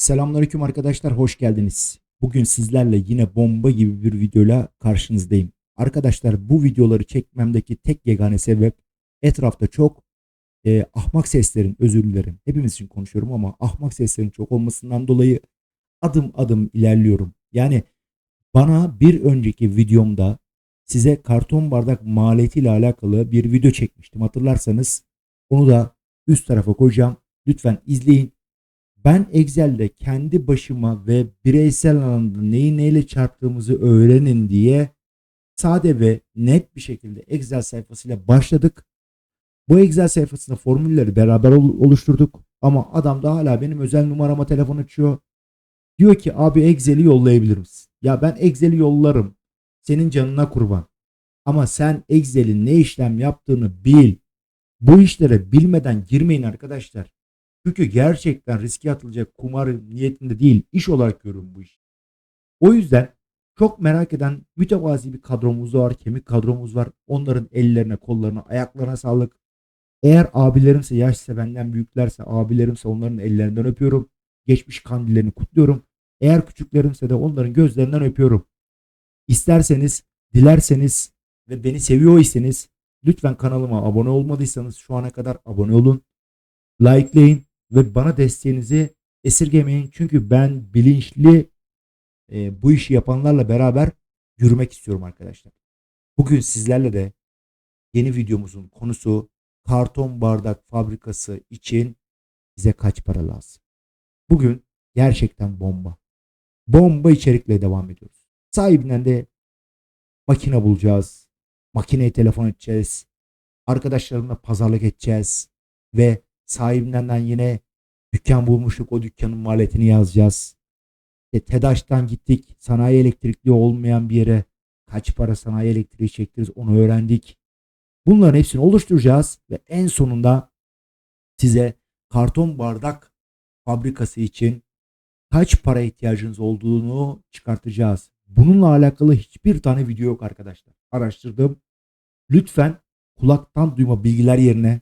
Selamünaleyküm arkadaşlar, hoş geldiniz. Bugün sizlerle yine bomba gibi bir videoyla karşınızdayım. Arkadaşlar bu videoları çekmemdeki tek yegane sebep etrafta çok e, ahmak seslerin, özür dilerim. Hepimiz için konuşuyorum ama ahmak seslerin çok olmasından dolayı adım adım ilerliyorum. Yani bana bir önceki videomda size karton bardak maliyetiyle alakalı bir video çekmiştim. Hatırlarsanız onu da üst tarafa koyacağım. Lütfen izleyin. Ben Excel'de kendi başıma ve bireysel alanda neyi neyle çarptığımızı öğrenin diye sade ve net bir şekilde Excel sayfasıyla başladık. Bu Excel sayfasında formülleri beraber ol- oluşturduk. Ama adam da hala benim özel numarama telefon açıyor. Diyor ki abi Excel'i yollayabilir misin? Ya ben Excel'i yollarım. Senin canına kurban. Ama sen Excel'in ne işlem yaptığını bil. Bu işlere bilmeden girmeyin arkadaşlar. Çünkü gerçekten riske atılacak kumar niyetinde değil, iş olarak görüyorum bu iş. O yüzden çok merak eden mütevazi bir kadromuz var, kemik kadromuz var. Onların ellerine, kollarına, ayaklarına sağlık. Eğer abilerimse, yaşsa benden büyüklerse, abilerimse onların ellerinden öpüyorum. Geçmiş kandillerini kutluyorum. Eğer küçüklerimse de onların gözlerinden öpüyorum. İsterseniz, dilerseniz ve beni seviyor iseniz lütfen kanalıma abone olmadıysanız şu ana kadar abone olun. Likelayın ve bana desteğinizi esirgemeyin. Çünkü ben bilinçli e, bu işi yapanlarla beraber yürümek istiyorum arkadaşlar. Bugün sizlerle de yeni videomuzun konusu karton bardak fabrikası için bize kaç para lazım? Bugün gerçekten bomba. Bomba içerikle devam ediyoruz. Sahibinden de makine bulacağız. Makineye telefon edeceğiz. Arkadaşlarımla pazarlık edeceğiz. Ve sahibinden yine dükkan bulmuştuk. O dükkanın maliyetini yazacağız. İşte TEDAŞ'tan gittik. Sanayi elektrikli olmayan bir yere kaç para sanayi elektriği çektiriz onu öğrendik. Bunların hepsini oluşturacağız ve en sonunda size karton bardak fabrikası için kaç para ihtiyacınız olduğunu çıkartacağız. Bununla alakalı hiçbir tane video yok arkadaşlar. Araştırdım. Lütfen kulaktan duyma bilgiler yerine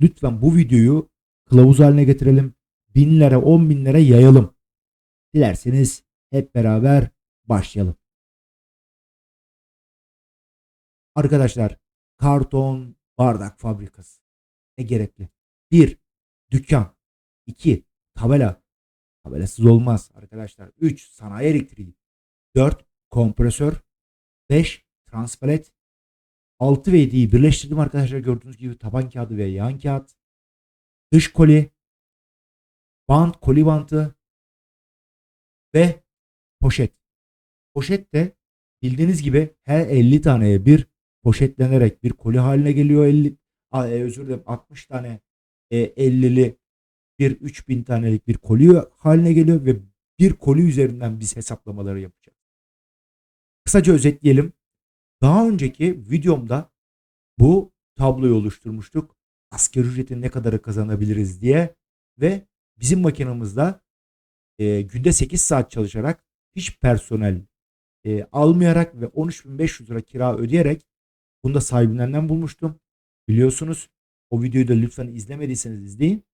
lütfen bu videoyu kılavuz haline getirelim. Binlere, on binlere yayalım. Dilerseniz hep beraber başlayalım. Arkadaşlar karton bardak fabrikası. Ne gerekli? 1. Dükkan. 2. Tabela. Tabelasız olmaz arkadaşlar. 3. Sanayi elektriği. 4. Kompresör. 5. Transpalet. 6 ve 7'yi birleştirdim arkadaşlar. Gördüğünüz gibi taban kağıdı ve yan kağıt. Dış koli. Bant, koli bantı. Ve poşet. Poşet de bildiğiniz gibi her 50 taneye bir poşetlenerek bir koli haline geliyor. 50, a, e, özür dilerim 60 tane e, 50'li bir 3000 tanelik bir koli haline geliyor ve bir koli üzerinden biz hesaplamaları yapacağız. Kısaca özetleyelim. Daha önceki videomda bu tabloyu oluşturmuştuk. Asgari ücretin ne kadarı kazanabiliriz diye ve bizim makinamızda e, günde 8 saat çalışarak hiç personel e, almayarak ve 13.500 lira kira ödeyerek bunu da sahibinden bulmuştum. Biliyorsunuz o videoyu da lütfen izlemediyseniz izleyin.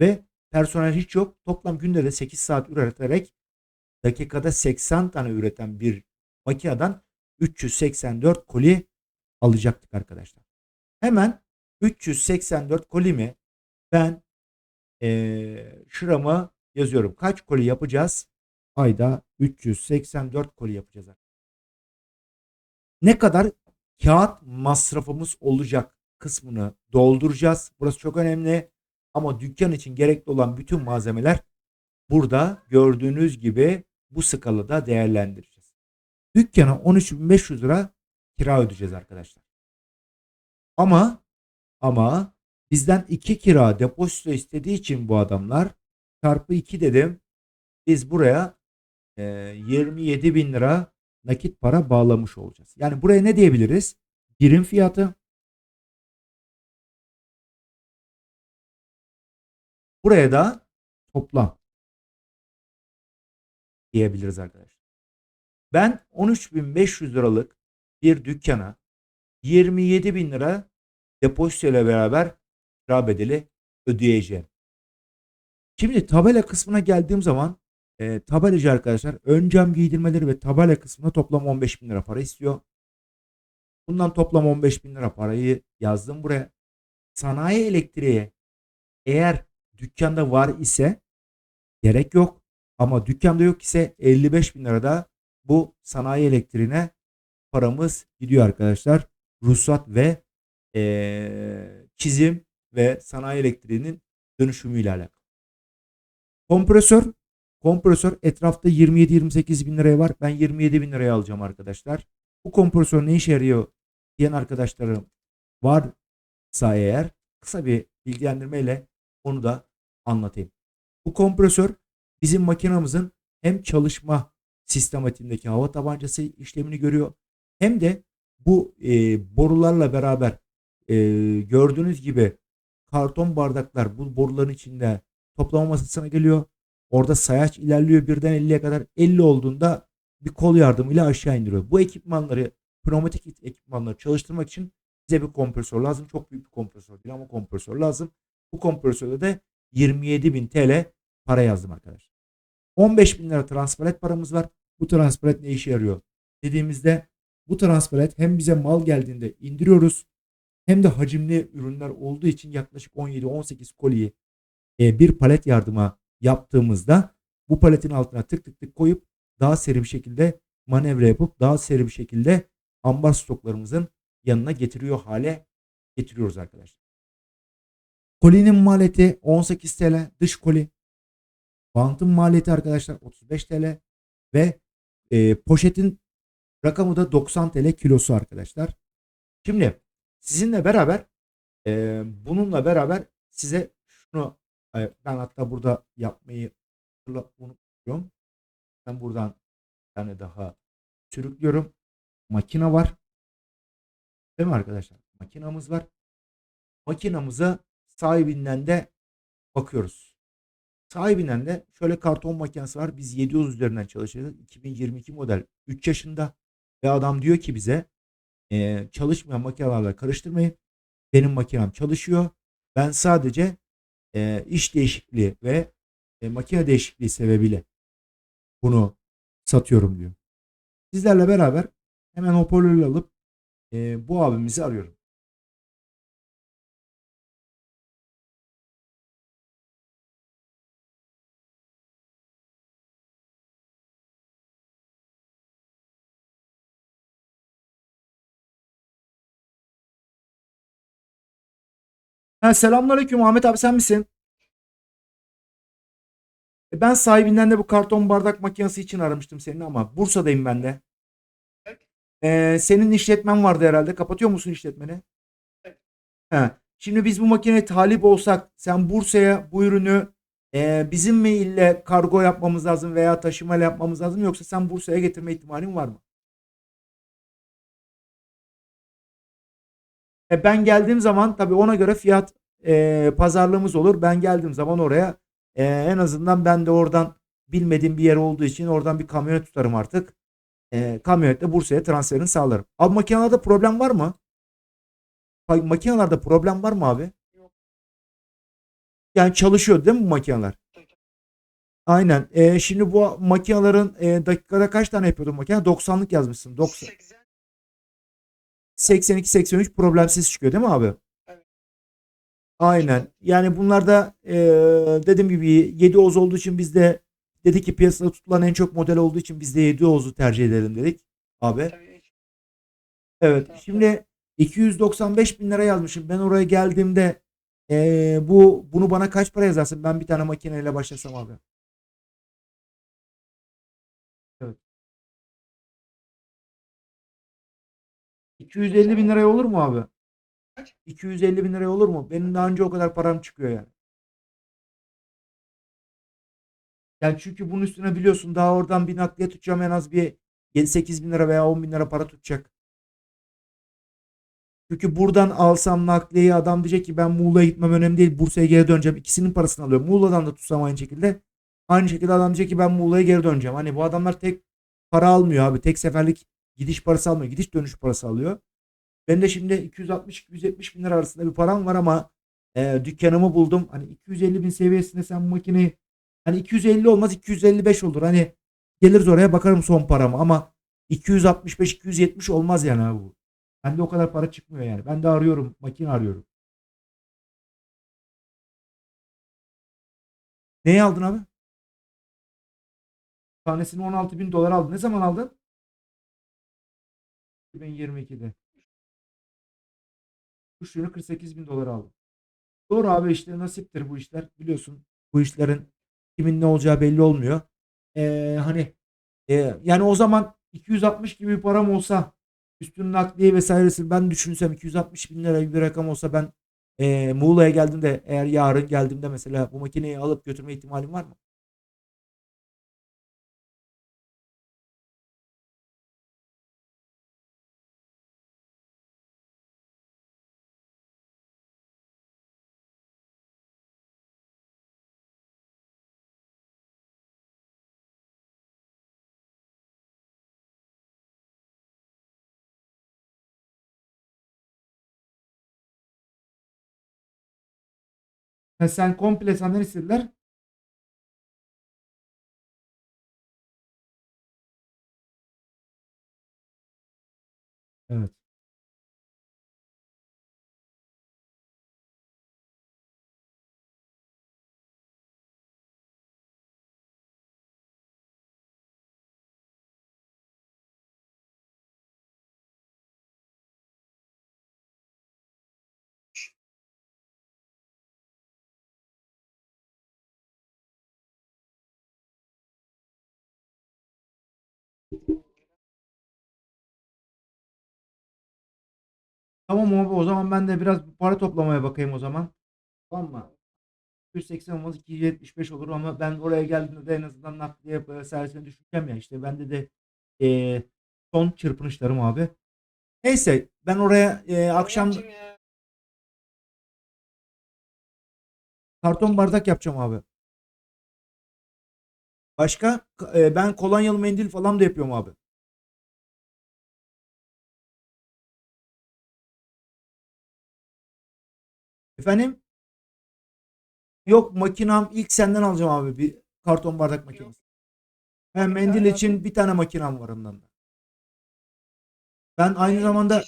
Ve personel hiç yok. Toplam günde de 8 saat üreterek dakikada 80 tane üreten bir makineden 384 koli alacaktık arkadaşlar. Hemen 384 kolimi ben ee, şurama yazıyorum. Kaç koli yapacağız? Ayda 384 koli yapacağız. Ne kadar kağıt masrafımız olacak kısmını dolduracağız. Burası çok önemli. Ama dükkan için gerekli olan bütün malzemeler burada gördüğünüz gibi bu skalada değerlendireceğiz. Dükkana 13.500 lira kira ödeyeceğiz arkadaşlar. Ama ama bizden 2 kira depozito istediği için bu adamlar çarpı 2 dedim. Biz buraya e, 27 bin lira nakit para bağlamış olacağız. Yani buraya ne diyebiliriz? Birim fiyatı. Buraya da toplam diyebiliriz arkadaşlar. Ben 13.500 liralık bir dükkana 27 bin lira depozito ile beraber kira bedeli ödeyeceğim. Şimdi tabela kısmına geldiğim zaman e, tabelacı arkadaşlar ön cam giydirmeleri ve tabela kısmına toplam 15 bin lira para istiyor. Bundan toplam 15 bin lira parayı yazdım buraya. Sanayi elektriğe eğer dükkanda var ise gerek yok. Ama dükkanda yok ise 55 bin lirada bu sanayi elektriğine paramız gidiyor arkadaşlar. Ruhsat ve eee, çizim ve sanayi elektriğinin dönüşümüyle alakalı. Kompresör kompresör etrafta 27-28 bin liraya var. Ben 27 bin liraya alacağım arkadaşlar. Bu kompresör ne işe yarıyor diyen arkadaşlarım varsa eğer kısa bir bilgilendirmeyle onu da anlatayım. Bu kompresör bizim makinamızın hem çalışma sistematiğindeki hava tabancası işlemini görüyor hem de bu e, borularla beraber e, gördüğünüz gibi karton bardaklar bu boruların içinde toplama masasına geliyor. Orada sayaç ilerliyor birden 50'ye kadar 50 olduğunda bir kol yardımıyla aşağı indiriyor. Bu ekipmanları pneumatik ekipmanları çalıştırmak için bize bir kompresör lazım. Çok büyük bir kompresör değil ama kompresör lazım. Bu kompresörde de 27.000 TL para yazdım arkadaşlar. 15.000 lira transparet paramız var. Bu transparet ne işe yarıyor? Dediğimizde bu transparet hem bize mal geldiğinde indiriyoruz hem de hacimli ürünler olduğu için yaklaşık 17-18 koliyi e, bir palet yardıma yaptığımızda bu paletin altına tık tık tık koyup daha seri bir şekilde manevra yapıp daha seri bir şekilde ambar stoklarımızın yanına getiriyor hale getiriyoruz arkadaşlar. Kolinin maliyeti 18 TL dış koli. Bantın maliyeti arkadaşlar 35 TL ve e, poşetin rakamı da 90 TL kilosu arkadaşlar. Şimdi sizinle beraber e, bununla beraber size şunu e, ben hatta burada yapmayı unutuyorum. Ben buradan bir tane daha sürüklüyorum. Makine var. Değil mi arkadaşlar? Makinamız var. Makinamıza sahibinden de bakıyoruz. Sahibinden de şöyle karton makinesi var. Biz 700 üzerinden çalışıyoruz. 2022 model 3 yaşında. Ve adam diyor ki bize e, çalışmayan makinelerle karıştırmayın. Benim makinem çalışıyor. Ben sadece e, iş değişikliği ve e, makine değişikliği sebebiyle bunu satıyorum diyor. Sizlerle beraber hemen hoparlörü alıp e, bu abimizi arıyorum. Ha, selamünaleyküm Ahmet abi sen misin? E, Ben sahibinden de bu karton bardak makinesi için aramıştım seni ama Bursa'dayım ben de. Ee, senin işletmen vardı herhalde. Kapatıyor musun işletmeni? He. Şimdi biz bu makineye talip olsak sen Bursa'ya bu ürünü e, bizim mi ille kargo yapmamız lazım veya taşımayla yapmamız lazım yoksa sen Bursa'ya getirme ihtimalin var mı? E, ben geldiğim zaman tabii ona göre fiyat e, pazarlığımız olur. Ben geldiğim zaman oraya e, en azından ben de oradan bilmediğim bir yer olduğu için oradan bir kamyonet tutarım artık. E, kamyonetle Bursa'ya transferini sağlarım. Abi makinelerde problem var mı? Makinelerde problem var mı abi? Yani çalışıyor değil mi bu makineler? Aynen. E, şimdi bu makinelerin e, dakikada kaç tane yapıyordu makine? 90'lık yazmışsın. 90. 82-83 problemsiz çıkıyor değil mi abi? Evet. Aynen. Yani bunlarda e, dediğim gibi 7 Oz olduğu için biz de dedik ki piyasada tutulan en çok model olduğu için biz de 7 Oz'u tercih edelim dedik. Abi. Tabii. Evet. Şimdi 295 bin lira yazmışım. Ben oraya geldiğimde e, bu bunu bana kaç para yazarsın? Ben bir tane makineyle başlasam abi. 250 bin liraya olur mu abi? Kaç? 250 bin liraya olur mu? Benim daha önce o kadar param çıkıyor yani. Yani çünkü bunun üstüne biliyorsun daha oradan bir nakliye tutacağım en az bir 7-8 bin lira veya 10 bin lira para tutacak. Çünkü buradan alsam nakliyeyi adam diyecek ki ben Muğla'ya gitmem önemli değil. Bursa'ya geri döneceğim. İkisinin parasını alıyorum. Muğla'dan da tutsam aynı şekilde. Aynı şekilde adam diyecek ki ben Muğla'ya geri döneceğim. Hani bu adamlar tek para almıyor abi. Tek seferlik gidiş parası almıyor. Gidiş dönüş parası alıyor. Ben de şimdi 260-270 bin lira arasında bir param var ama e, dükkanımı buldum. Hani 250 bin seviyesinde sen bu makineyi Hani 250 olmaz 255 olur. Hani geliriz oraya bakarım son paramı ama 265 270 olmaz yani abi bu. Bende o kadar para çıkmıyor yani. Ben de arıyorum. Makine arıyorum. Neyi aldın abi? Tanesini 16 bin dolar aldın. Ne zaman aldın? 2022'de. Kuşluğunu 48 bin dolar aldım. Doğru abi işte nasiptir bu işler. Biliyorsun bu işlerin kimin ne olacağı belli olmuyor. Ee, hani e, yani o zaman 260 gibi bir param olsa üstünün nakliye vesairesi ben düşünsem 260 bin lira gibi bir rakam olsa ben e, Muğla'ya geldiğimde eğer yarın geldiğimde mesela bu makineyi alıp götürme ihtimalim var mı? Ha, sen komple senden. Tamam abi o zaman ben de biraz para toplamaya bakayım o zaman. Tamam mı? 280 olmaz 275 olur ama ben oraya geldiğimde de en azından nakliye e, servisini düşüreceğim ya işte bende de e, son çırpınışlarım abi. Neyse ben oraya e, akşam karton bardak yapacağım abi. Başka e, ben kolonyalı mendil falan da yapıyorum abi. Efendim? Yok makinam ilk senden alacağım abi bir karton bardak makinesi. Hem mendil tane için bir tane makinam var ondan da. Ben aynı zamanda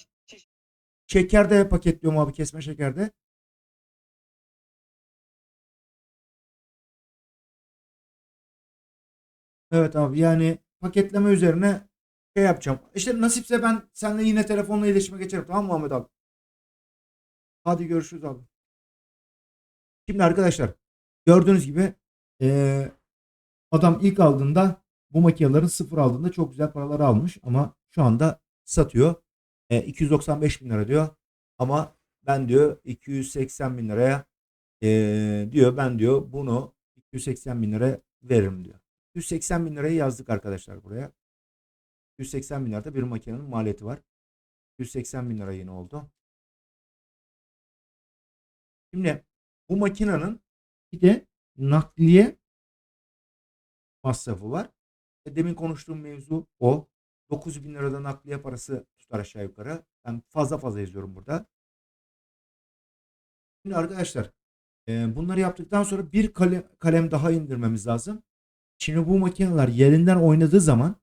şeker de paketliyorum abi kesme şekerde. Evet abi yani paketleme üzerine şey yapacağım. İşte nasipse ben seninle yine telefonla iletişime geçerim tamam mı Ahmet abi? Hadi görüşürüz abi. Şimdi arkadaşlar gördüğünüz gibi eee, adam ilk aldığında bu makinelerin sıfır aldığında çok güzel paralar almış ama şu anda satıyor. E, 295 bin lira diyor ama ben diyor 280 bin liraya eee, diyor ben diyor bunu 280 bin lira veririm diyor. 180 bin lirayı yazdık arkadaşlar buraya. 180 bin lirada bir makinenin maliyeti var. 180 bin lira yine oldu. Şimdi bu makinenin bir de nakliye masrafı var. E, Demin konuştuğum mevzu o. 9 bin lirada nakliye parası tutar aşağı yukarı. Ben fazla fazla yazıyorum burada. Şimdi arkadaşlar e, bunları yaptıktan sonra bir kalem, kalem daha indirmemiz lazım. Şimdi bu makineler yerinden oynadığı zaman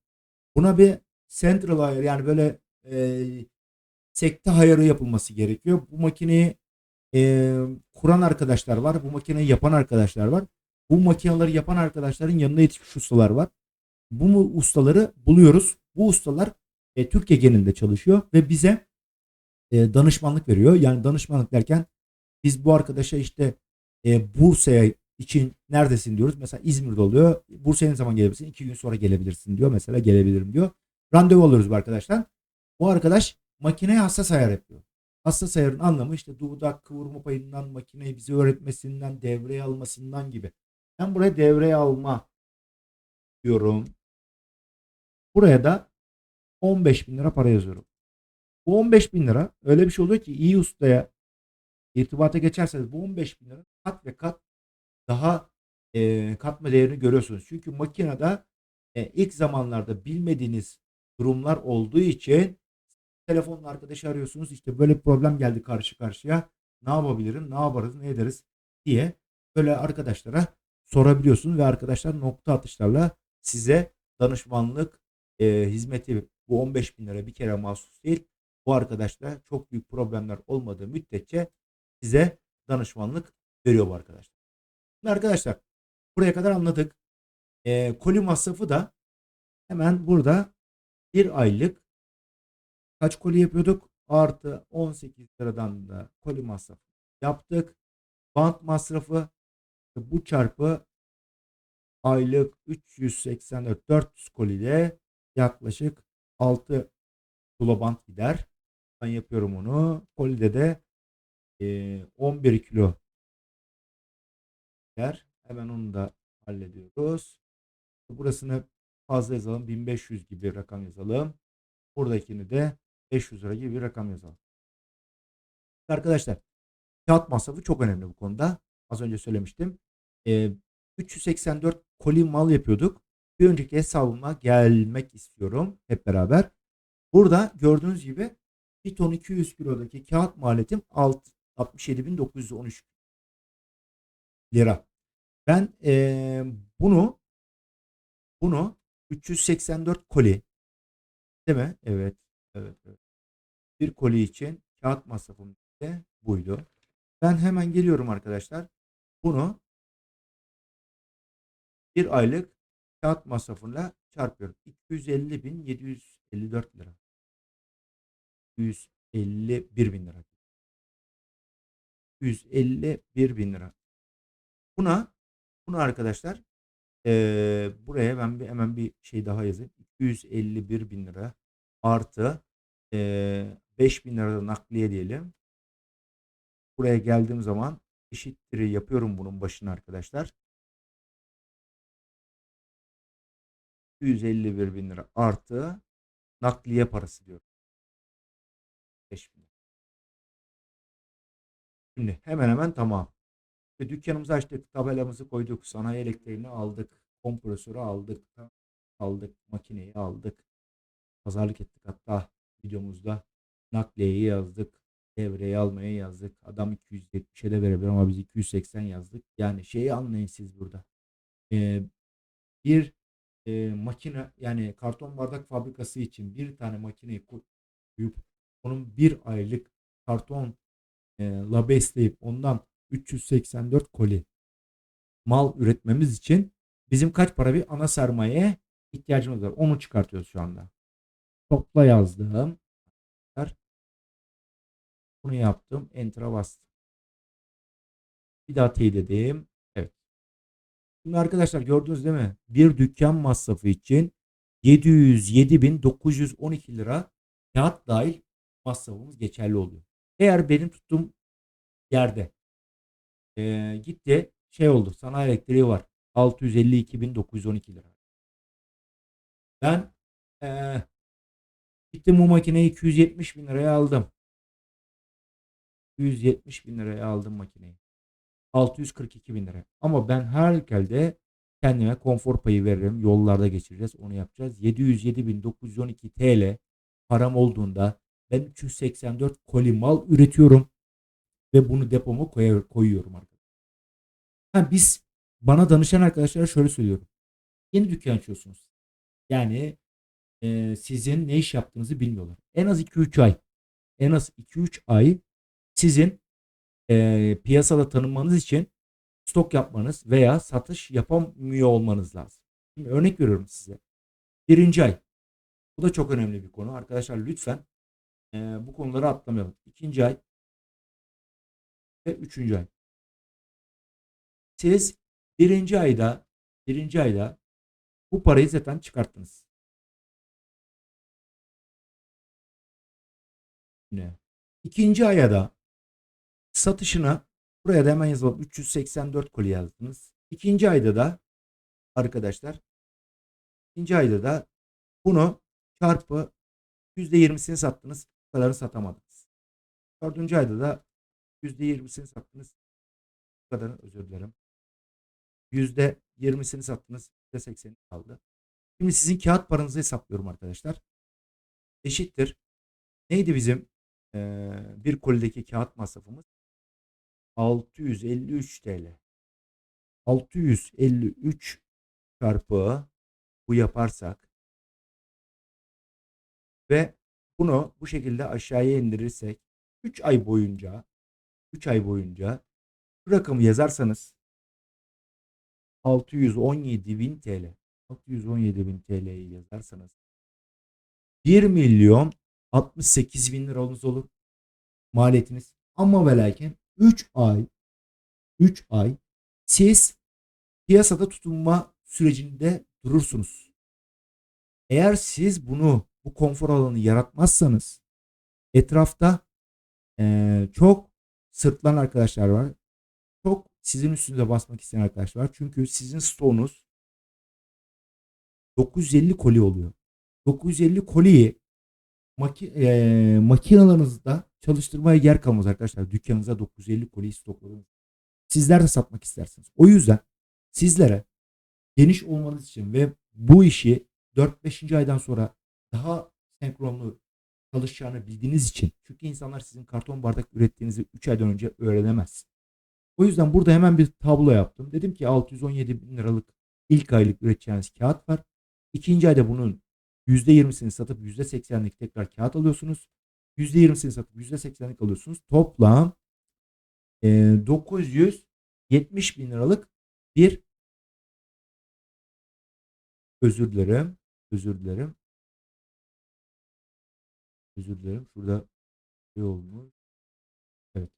buna bir central ayar yani böyle e, sekte ayarı yapılması gerekiyor. Bu makineyi e, kuran arkadaşlar var. Bu makineyi yapan arkadaşlar var. Bu makineleri yapan arkadaşların yanına yetişmiş ustalar var. Bu ustaları buluyoruz. Bu ustalar e, Türkiye genelinde çalışıyor ve bize e, danışmanlık veriyor. Yani danışmanlık derken biz bu arkadaşa işte e, Bursa'ya için neredesin diyoruz. Mesela İzmir'de oluyor. Bursa'ya ne zaman gelebilirsin? İki gün sonra gelebilirsin diyor. Mesela gelebilirim diyor. Randevu alıyoruz bu arkadaştan. Bu arkadaş makineye hassas ayar yapıyor. Hassas ayarın anlamı işte dudak kıvırma payından makineyi bize öğretmesinden, devreye almasından gibi. Ben buraya devreye alma diyorum. Buraya da 15 bin lira para yazıyorum. Bu 15 bin lira öyle bir şey oluyor ki iyi ustaya irtibata geçerseniz bu 15 bin lira kat ve kat daha e, katma değerini görüyorsunuz. Çünkü makinede e, ilk zamanlarda bilmediğiniz durumlar olduğu için telefonla arkadaşı arıyorsunuz. İşte böyle bir problem geldi karşı karşıya. Ne yapabilirim, ne yaparız, ne ederiz diye böyle arkadaşlara sorabiliyorsunuz ve arkadaşlar nokta atışlarla size danışmanlık e, hizmeti bu 15 bin lira bir kere mahsus değil. Bu arkadaşlar çok büyük problemler olmadığı müddetçe size danışmanlık veriyor bu arkadaşlar. Şimdi arkadaşlar buraya kadar anladık. E, koli masrafı da hemen burada bir aylık kaç koli yapıyorduk? Artı 18 liradan da koli masrafı yaptık. Bant masrafı bu çarpı aylık 384 400 kolide yaklaşık 6 kilo bant gider. Ben yapıyorum onu. Kolide de e, 11 kilo gider. Hemen onu da hallediyoruz. Burasını fazla yazalım. 1500 gibi bir rakam yazalım. Buradakini de 500 lira gibi bir rakam yazalım. Arkadaşlar kağıt masrafı çok önemli bu konuda. Az önce söylemiştim. Ee, 384 koli mal yapıyorduk. Bir önceki hesabıma gelmek istiyorum hep beraber. Burada gördüğünüz gibi 1 ton 200 kilodaki kağıt maliyetim 67.913 lira. Ben ee, bunu bunu 384 koli değil mi? Evet. Evet. evet. Bir koli için kağıt masrafım de buydu. Ben hemen geliyorum arkadaşlar. Bunu bir aylık kağıt masrafıyla çarpıyorum. 250.754 lira. 151 bin lira. 151 bin lira. Buna bunu arkadaşlar ee, buraya ben bir, hemen bir şey daha yazayım. 251 bin lira artı ee, 5 bin lira da nakliye diyelim. Buraya geldiğim zaman eşittir yapıyorum bunun başına arkadaşlar. 251 bin lira artı nakliye parası diyor. 5 bin lira. Şimdi hemen hemen tamam. Ve dükkanımızı açtık, tabelamızı koyduk, sanayi elektriğini aldık, kompresörü aldık, aldık, makineyi aldık. Pazarlık ettik hatta videomuzda nakliyeyi yazdık, devreyi almaya yazdık. Adam 270'e de verebilir ama biz 280 yazdık. Yani şeyi anlayın siz burada. Ee, bir e, makine yani karton bardak fabrikası için bir tane makineyi koyup onun bir aylık karton e, besleyip ondan 384 koli mal üretmemiz için bizim kaç para bir ana sermayeye ihtiyacımız var. Onu çıkartıyoruz şu anda. Topla yazdım. Bunu yaptım. Enter'a bastım. Bir daha teyit edeyim. Evet. Şimdi arkadaşlar gördünüz değil mi? Bir dükkan masrafı için 707.912 lira kağıt dahil masrafımız geçerli oluyor. Eğer benim tuttuğum yerde e, gitti şey oldu sanayi elektriği var 652.912 lira. Ben e, gittim bu makineyi 270 bin liraya aldım. 170 bin liraya aldım makineyi. 642 bin lira. Ama ben her halükarda kendime konfor payı veririm. Yollarda geçireceğiz. Onu yapacağız. 707.912 TL param olduğunda ben 384 koli mal üretiyorum ve bunu depoma koy koyuyorum arkadaşlar. Ha, biz bana danışan arkadaşlara şöyle söylüyorum. Yeni dükkan açıyorsunuz. Yani e, sizin ne iş yaptığınızı bilmiyorlar. En az 2-3 ay en az 2-3 ay sizin e, piyasada tanınmanız için stok yapmanız veya satış yapamıyor olmanız lazım. Şimdi örnek veriyorum size. Birinci ay. Bu da çok önemli bir konu. Arkadaşlar lütfen e, bu konuları atlamayalım. İkinci ay ve üçüncü ay. Siz birinci ayda birinci ayda bu parayı zaten çıkarttınız. Ne? İkinci aya da satışına buraya da hemen yazalım. 384 koli yazdınız. İkinci ayda da arkadaşlar ikinci ayda da bunu çarpı %20'sini sattınız. Bu kadarını satamadınız. Dördüncü ayda da %20'sini sattınız. Bu kadarını özür dilerim. %20'sini sattınız. %80'i kaldı. Şimdi sizin kağıt paranızı hesaplıyorum arkadaşlar. Eşittir. Neydi bizim ee, bir kolideki kağıt masrafımız? 653 TL. 653 çarpı bu yaparsak ve bunu bu şekilde aşağıya indirirsek 3 ay boyunca 3 ay boyunca bu rakamı yazarsanız 617.000 TL 617.000 TL'yi yazarsanız 1 milyon 68 bin liranız olur maliyetiniz. Ama ve lakin 3 ay 3 ay siz piyasada tutunma sürecinde durursunuz. Eğer siz bunu bu konfor alanı yaratmazsanız etrafta eee, çok sırtlan arkadaşlar var. Çok sizin üstünüze basmak isteyen arkadaşlar var. Çünkü sizin stoğunuz 950 koli oluyor. 950 koliyi maki, eee makinalarınızda çalıştırmaya yer kalmaz arkadaşlar. Dükkanınıza 950 koliyi stokladınız. Sizler de satmak istersiniz. O yüzden sizlere geniş olmanız için ve bu işi 4-5. aydan sonra daha senkronlu çalışacağını bildiğiniz için. Çünkü insanlar sizin karton bardak ürettiğinizi 3 aydan önce öğrenemez. O yüzden burada hemen bir tablo yaptım. Dedim ki 617 bin liralık ilk aylık üreteceğiniz kağıt var. İkinci ayda bunun %20'sini satıp %80'lik tekrar kağıt alıyorsunuz. %20'sini satıp %80'lik alıyorsunuz. Toplam e, 970 bin liralık bir özür dilerim. Özür dilerim. Özür dilerim. Şurada şey olmuş. Evet.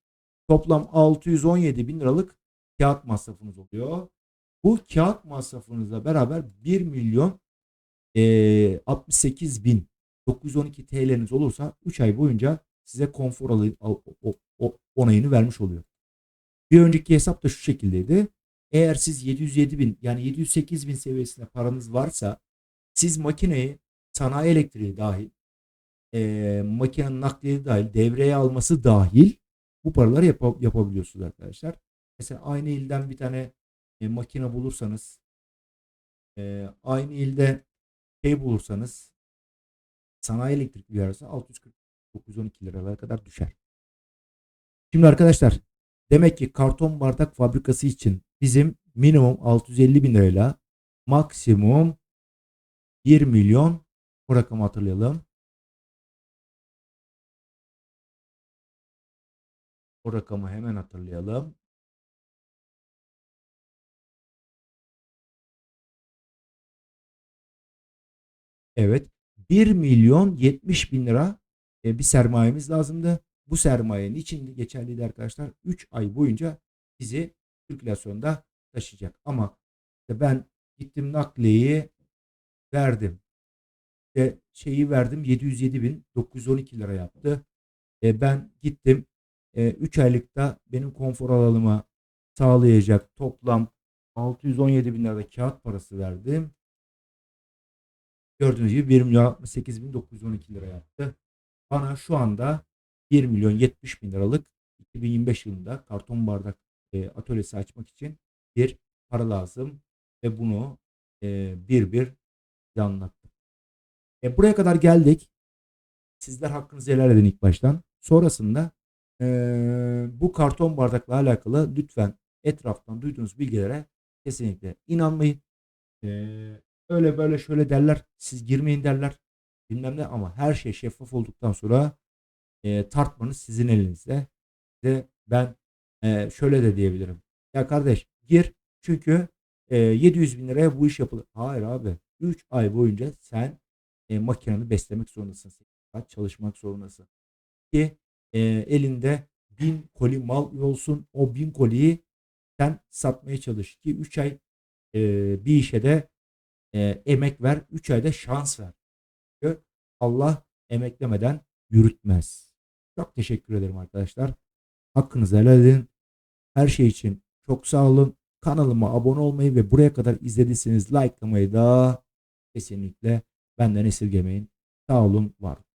Toplam 617 bin liralık kağıt masrafınız oluyor. Bu kağıt masrafınızla beraber 1 milyon eee 68 bin 912 TL'niz olursa 3 ay boyunca size konfor alayı- al- o- o- onayını vermiş oluyor. Bir önceki hesap da şu şekildeydi. Eğer siz 707 bin yani 708 bin seviyesinde paranız varsa siz makineyi sanayi elektriği dahil eee makinenin nakliyesi dahil devreye alması dahil bu paraları yapa- yapabiliyorsunuz arkadaşlar. Mesela aynı ilden bir tane e, makine bulursanız e, aynı ilde şey bulursanız sanayi elektrik bir arası 640 912 liralara kadar düşer. Şimdi arkadaşlar demek ki karton bardak fabrikası için bizim minimum 650 bin lirayla maksimum 1 milyon o rakamı hatırlayalım. O rakamı hemen hatırlayalım. Evet. 1 milyon 70 bin lira e, bir sermayemiz lazımdı. Bu sermayenin içinde geçerliydi arkadaşlar. 3 ay boyunca bizi sirkülasyonda taşıyacak. Ama ben gittim nakliyeyi verdim. İşte şeyi verdim 707 bin 912 lira yaptı. E, ben gittim 3 aylıkta benim konfor alanıma sağlayacak toplam 617 bin lirada kağıt parası verdim. Gördüğünüz gibi 1 milyon 68 bin 912 lira yaptı. Bana şu anda 1 milyon 70 bin liralık 2025 yılında karton bardak e, atölyesi açmak için bir para lazım ve bunu e, bir bir anlattım. E, buraya kadar geldik. Sizler hakkınızı helal edin ilk baştan. Sonrasında e, bu karton bardakla alakalı lütfen etraftan duyduğunuz bilgilere kesinlikle inanmayın. E, öyle böyle şöyle derler. Siz girmeyin derler. Bilmem ne ama her şey şeffaf olduktan sonra e, tartmanız sizin elinizde. Ve ben e, şöyle de diyebilirim. Ya kardeş gir çünkü e, 700 bin liraya bu iş yapılır. Hayır abi. 3 ay boyunca sen e, makineni beslemek zorundasın. Çalışmak zorundasın. Ki e, elinde 1000 koli mal olsun. O 1000 koliyi sen satmaya çalış. Ki 3 ay e, bir işe de e, emek ver. 3 ayda şans ver. Çünkü Allah emeklemeden yürütmez. Çok teşekkür ederim arkadaşlar. Hakkınızı helal edin. Her şey için çok sağ olun. Kanalıma abone olmayı ve buraya kadar izlediyseniz likelamayı da kesinlikle benden esirgemeyin. Sağ olun, var olun.